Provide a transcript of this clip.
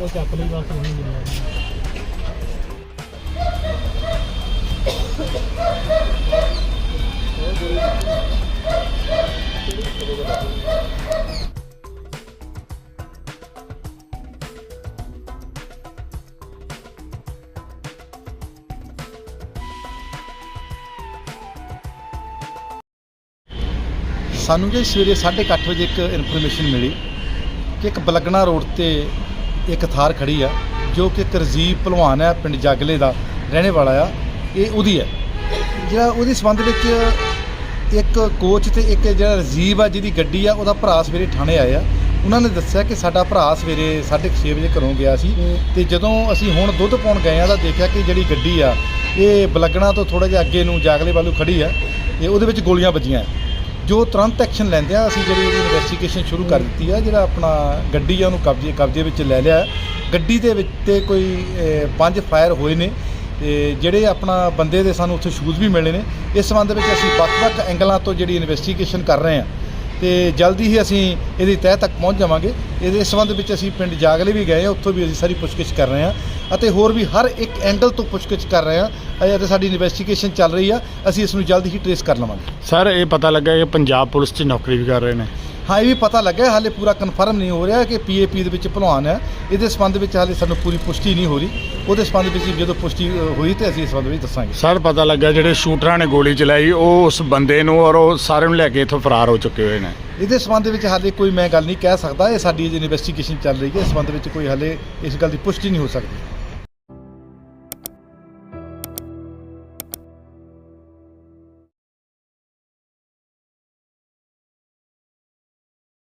ਉਹ ਚੱਕ ਲਈ, ਬਸ ਉਹੀ ਮਿਲਿਆ ਸਾਨੂੰ ਜੀ ਸਵੇਰੇ 8:30 ਵਜੇ ਇੱਕ ਇਨਫੋਰਮੇਸ਼ਨ ਮਿਲੀ ਕਿ ਇੱਕ ਬਲਗਣਾ ਰੋਡ ਤੇ ਇੱਕ ਥਾਰ ਖੜੀ ਆ, ਜੋ ਕਿ ਇੱਕ ਰਜੀਵ ਭਲਵਾਨ ਹੈ, ਪਿੰਡ ਜਾਗਲੇ ਦਾ ਰਹਿਣੇ ਵਾਲਾ ਆ। ਇਹ ਉਹਦੀ ਹੈ। ਜਿਹੜਾ ਉਹਦੇ ਸੰਬੰਧ ਵਿੱਚ ਇੱਕ ਕੋਚ ਤੇ ਇੱਕ ਜਿਹੜਾ ਰਜੀਵ ਆ, ਜਿਹਦੀ ਗੱਡੀ ਆ, ਉਹਦਾ ਭਰਾ ਸਵੇਰੇ ਥਾਣੇ ਆਇਆ। ਉਹਨਾਂ ਨੇ ਦੱਸਿਆ ਕਿ ਸਾਡਾ ਭਰਾ ਸਵੇਰੇ 6:30 ਵਜੇ ਘਰੋਂ ਗਿਆ ਸੀ ਤੇ ਜਦੋਂ ਅਸੀਂ ਹੁਣ ਦੁੱਧ ਪਾਉਣ ਗਏ ਆ ਤਾਂ ਦੇਖਿਆ ਕਿ ਜਿਹੜੀ ਗੱਡੀ ਆ, ਇਹ ਬਲਗਣਾ ਤੋਂ ਥੋੜਾ ਜਿਹਾ ਅੱਗੇ ਨੂੰ ਜਾਗਲੇ ਵੱਲੋਂ ਖੜੀ ਆ, ਤੇ ਉਹਦੇ ਵਿੱਚ ਗੋਲੀਆਂ ਵੱਜੀਆਂ। ਜੋ ਤੁਰੰਤ ਐਕਸ਼ਨ ਲੈਂਦੇ ਆ, ਅਸੀਂ ਜਿਹੜੀ ਉਹਦੀ ਇਨਵੈਸਟੀਗੇਸ਼ਨ ਸ਼ੁਰੂ ਕਰ ਦਿੱਤੀ ਆ, ਜਿਹੜਾ ਆਪਣਾ ਗੱਡੀ ਆ ਉਹਨੂੰ ਕਬਜ਼ੇ ਕਬਜ਼ੇ ਵਿੱਚ ਲੈ ਲਿਆ ਗੱਡੀ ਦੇ ਵਿੱਚ ਤੇ ਕੋਈ ਪੰਜ ਫਾਇਰ ਹੋਏ ਨੇ ਤੇ ਜਿਹੜੇ ਆਪਣਾ ਬੰਦੇ ਦੇ ਸਾਨੂੰ ਉੱਥੇ ਸ਼ੂਜ਼ ਵੀ ਮਿਲੇ ਨੇ। ਇਸ ਸੰਬੰਧ ਵਿੱਚ ਅਸੀਂ ਵੱਖ-ਵੱਖ ਐਂਗਲਾਂ ਤੋਂ ਜਿਹੜੀ ਇਨਵੈਸਟੀਗੇਸ਼ਨ ਕਰ ਰਹੇ ਹਾਂ। ਤੇ ਜਲਦੀ ਹੀ ਅਸੀਂ ਇਹਦੀ ਤਹਿ ਤੱਕ ਪਹੁੰਚ ਜਾਵਾਂਗੇ। ਇਹਦੇ ਸੰਬੰਧ ਵਿੱਚ ਅਸੀਂ ਪਿੰਡ ਜਾਗਲੇ ਵੀ ਗਏ ਹਾਂ, ਉੱਥੋਂ ਵੀ ਅਸੀਂ ਸਾਰੀ ਪੁੱਛਗਿੱਛ ਕਰ ਰਹੇ ਹਾਂ ਅਤੇ ਹੋਰ ਵੀ ਹਰ ਇੱਕ ਐਂਗਲ ਤੋਂ ਪੁੱਛਗਿੱਛ ਕਰ ਰਹੇ ਹਾਂ। ਅਜੇ ਸਾਡੀ ਇਨਵੈਸਟੀਗੇਸ਼ਨ ਚੱਲ ਰਹੀ ਆ, ਅਸੀਂ ਇਸ ਨੂੰ ਜਲਦੀ ਹੀ ਟਰੇਸ ਕਰ ਲਵਾਂਗੇ। ਸਰ ਇਹ ਪਤਾ ਲੱਗਾ ਕਿ ਪੰਜਾਬ ਪੁਲਿਸ 'ਚ ਨੌਕਰੀ ਵੀ ਕਰ ਰਹੇ ਨੇ। ਹਾਂ ਇਹ ਵੀ ਪਤਾ ਲੱਗਾ ਹਾਲੇ ਪੂਰਾ ਕਨਫਰਮ ਨਹੀਂ ਹੋ ਰਿਹਾ ਕਿ ਪੀਏਪੀ ਦੇ ਵਿੱਚ ਭਲਵਾਨ ਹੈ। ਇਹਦੇ ਸੰਬੰਧ ਵਿੱਚ ਹਾਲੇ ਸਾਨੂੰ ਪੂਰੀ ਪੁਸ਼ਟੀ ਨਹੀਂ ਹੋ ਰਹੀ। ਉਹਦੇ ਸੰਬੰਧ ਵਿੱਚ ਜਦੋਂ ਪੁਸ਼ਟੀ ਹੋਈ ਤੇ ਅਸੀਂ ਇਸ ਸੰਬੰਧ ਵਿੱਚ ਦੱਸਾਂਗੇ। ਸਰ ਪਤਾ ਲੱਗਾ ਜਿਹੜੇ ਸ਼ੂਟਰਾਂ ਨੇ ਗੋਲੀ ਚਲਾਈ ਉਹ ਉਸ ਬੰਦੇ ਨੂੰ ਔਰ ਉਹ ਸਾਰੇ ਨੂੰ ਲੈ ਕੇ ਇੱਥੋਂ ਫਰਾਰ ਹੋ ਚੁੱਕੇ ਹੋਏ ਨੇ। ਇਹਦੇ ਸੰਬੰਧ ਵਿੱਚ ਹਾਲੇ ਕੋਈ ਮੈਂ ਗੱਲ ਨਹੀਂ ਕਹਿ ਸਕਦਾ ਇਹ ਸਾਡੀ ਇਨਵੈਸਟੀਗੇਸ਼ਨ ਚੱਲ ਰਹੀ ਹੈ ਇਸ ਸੰਬੰਧ ਵਿੱਚ ਕੋਈ ਹਾਲੇ ਇਸ ਗੱਲ ਦੀ ਪੁਸ਼ਟੀ ਨਹੀਂ ਹੋ ਸਕਦੀ।